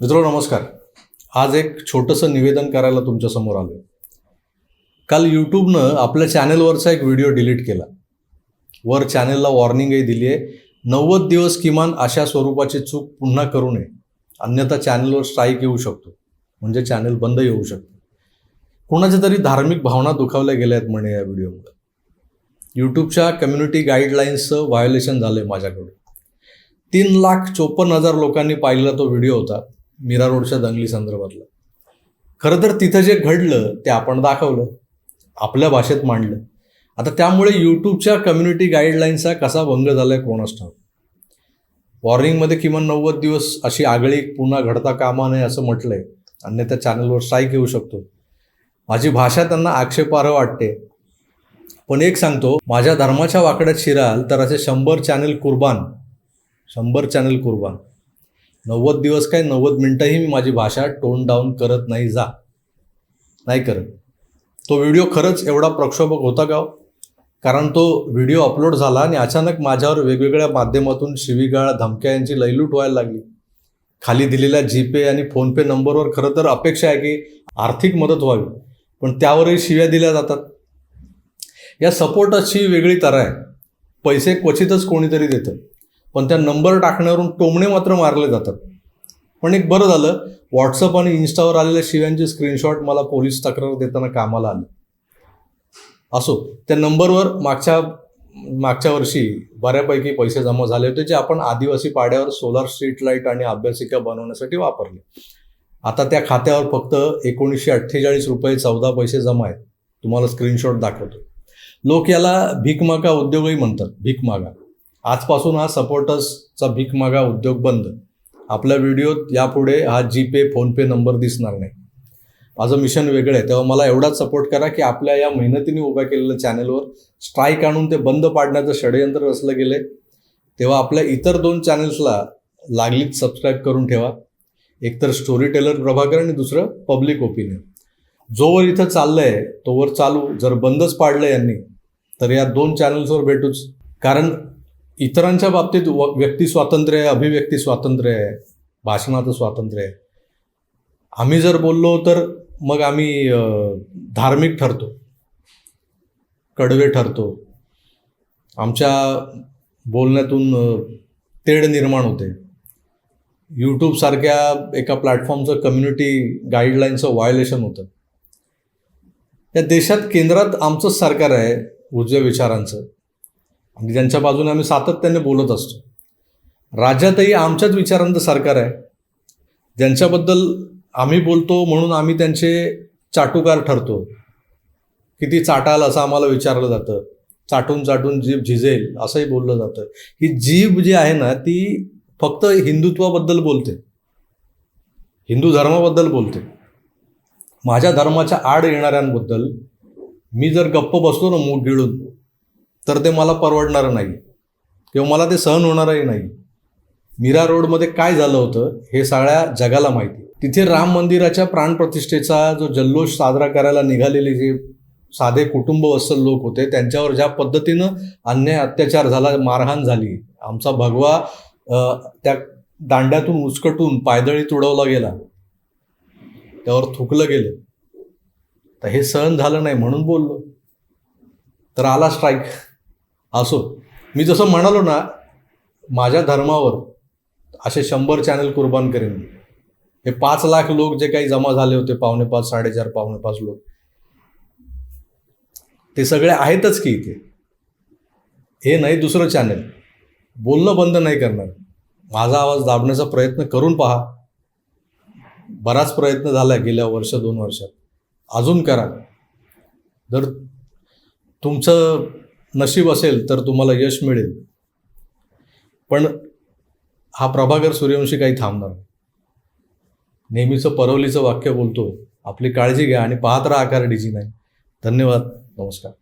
मित्र नमस्कार. आज एक छोटंसं निवेदन करायला तुमच्यासमोर आलो काल यूट्यूबनं आपल्या चॅनेलवरचा एक व्हिडिओ डिलीट केला. वर चॅनेलला वॉर्निंगही दिली आहे नव्वद दिवस किमान अशा स्वरूपाची चूक पुन्हा करू नये. अन्यथा चॅनेलवर स्ट्राईक येऊ शकतो. म्हणजे चॅनेल बंद येऊ शकतो. कोणाच्या तरी धार्मिक भावना दुखावल्या गेल्या आहेत म्हणे या व्हिडिओमुळे यूट्यूबच्या कम्युनिटी गाईडलाईन्सचं व्हायोलेशन झालं आहे माझ्याकडून. तीन लाख चोपन्न हजार लोकांनी पाहिलेला तो व्हिडिओ होता. मीरा रोडच्या दंगली संदर्भातला. खरं तर तिथं जे घडलं ते आपण दाखवलं आपल्या भाषेत मांडलं. आता त्यामुळे यूट्यूबच्या कम्युनिटी गाईडलाईन्सचा कसा भंग झालाय कोणास ठाऊक वॉर्निंगमध्ये किमान नव्वद दिवस अशी आगळी पुन्हा घडता कामा नये असं म्हटलंय. अन्यथा चॅनलवर स्ट्राईक येऊ शकतो. माझी भाषा त्यांना आक्षेपार्ह वाटते. पण एक सांगतो माझ्या धर्माच्या वाकड्यात शिराल तर असे शंभर चॅनल कुर्बान. शंभर चॅनल कुर्बान. नव्वद दिवस काय नव्वद मिनटंही मी माझी भाषा टोन डाऊन करत नाही जा. नाही करत. तो व्हिडिओ खरंच एवढा प्रक्षोभक होता का हो? कारण तो व्हिडिओ अपलोड झाला आणि अचानक माझ्यावर वेगवेगळ्या माध्यमातून शिवीगाळ धमक्या यांची लयलूट व्हायला लागली. खाली दिलेल्या जीपे आणि फोनपे नंबरवर खरं तर अपेक्षा आहे की आर्थिक मदत व्हावी पण त्यावरही शिव्या दिल्या जातात. या सपोर्टची वेगळी तरा आहे. पैसे क्वचितच कोणीतरी देतं. पण त्या नंबर टाकण्यावरून टोमणे मात्र मारले जातात. पण एक बरं झालं व्हॉट्सअप आणि इन्स्टावर आलेल्या शिव्यांचे स्क्रीनशॉट मला पोलीस तक्रार देताना कामाला आले. असो त्या नंबरवर मागच्या मागच्या वर्षी बऱ्यापैकी पैसे जमा झाले होते जे आपण आदिवासी पाड्यावर सोलार स्ट्रीट लाइट आणि अभ्यासिका बनवण्यासाठी वापरले. आता त्या खात्यावर फक्त एकोणीसशे अठ्ठेचाळीस रुपये चौदा पैसे जमा आहेत. तुम्हाला स्क्रीनशॉट दाखवतो. लोक याला भीकमागा उद्योगही म्हणतात भीकमागा आजपासून हा सपोर्टर्सचा भीक मागा उद्योग बंद. आपल्या व्हिडिओत यापुढे हा जीपे फोनपे नंबर दिसणार नाही. माझं मिशन वेगळं आहे. तेव्हा मला एवढाच सपोर्ट करा की आपल्या या मेहनतीने उभ्या केलेल्या चॅनेलवर स्ट्राईक आणून ते बंद पाडण्याचं षडयंत्र रचलं गेलंय. तेव्हा आपल्या इतर दोन चॅनेल्सला लागलीच सबस्क्राईब करून ठेवा. एकतर स्टोरी टेलर प्रभाकर आणि दुसरं पब्लिक ओपिनियन जोवर इथं चाललंय तोवर चालू. जर बंदच पाडलं यांनी तर या दोन चॅनल्सवर भेटूच. कारण इतरांच्या बाबतीत व- व्यक्ती स्वातंत्र्य आहे अभिव्यक्ती स्वातंत्र्य आहे भाषणाचं स्वातंत्र्य आहे. आम्ही जर बोललो तर मग आम्ही धार्मिक ठरतो कडवे ठरतो. आमच्या बोलण्यातून तेढ निर्माण होते. यूट्यूबसारख्या एका प्लॅटफॉर्मचं कम्युनिटी गाईडलाईनचं व्हायोलेशन होतं. या देशात केंद्रात आमचंच सरकार आहे उजव्या विचारांचं. ज्यांच्या बाजूने आम्ही सातत्याने बोलत असतो. राज्यातही आमच्याच विचारांचं सरकार आहे. ज्यांच्याबद्दल आम्ही बोलतो म्हणून आम्ही त्यांचे चाटुकार ठरतो. किती चाटाल असं आम्हाला विचारलं जातं. चाटून चाटून जीभ झिजेल असंही बोललं जातं. ही जीभ जी आहे ना ती फक्त हिंदुत्वाबद्दल बोलते. हिंदू धर्माबद्दल बोलते. माझ्या धर्माच्या आड येणाऱ्यांबद्दल मी जर गप्प बसलो ना मूग गिळून तर ते मला परवडणारं नाही. किंवा मला ते सहन होणारही नाही. मीरा रोडमध्ये काय झालं होतं हे सगळ्या जगाला माहिती तिथे राम मंदिराच्या प्राणप्रतिष्ठेचा जो जल्लोष साजरा करायला निघालेले जे साधे कुटुंब वत्सल लोक होते त्यांच्यावर ज्या पद्धतीनं अन्याय अत्याचार झाला मारहाण झाली आमचा भगवा त्या दांड्यातून उचकटून पायदळी तुडवला गेला त्यावर थुकलं गेलं. तर हे सहन झालं नाही म्हणून बोललो. तर आला स्ट्राईक असो. मी जसं म्हणालो ना माझ्या धर्मावर असे शंभर चॅनल कुर्बान करेन मी. हे पाच लाख लोक जे काही जमा झाले होते पावणे पाच साडेचार पावणे पाच लोक. ते सगळे आहेतच की इथे. हे नाही दुसरं चॅनल बोलणं बंद नाही करणार. माझा आवाज दाबण्याचा प्रयत्न करून पहा. बराच प्रयत्न झाला गेल्या वर्ष दोन वर्षात. अजून करा. जर तुमचं नशीब असेल तर तुम्हाला यश मिळेल. पण हा प्रभाकर सूर्यवंशी काही थांबणार नेहमीचं परवलीचं वाक्य बोलतो आपली काळजी घ्या आणि पाहत राहा आकार डीजी नाही धन्यवाद नमस्कार.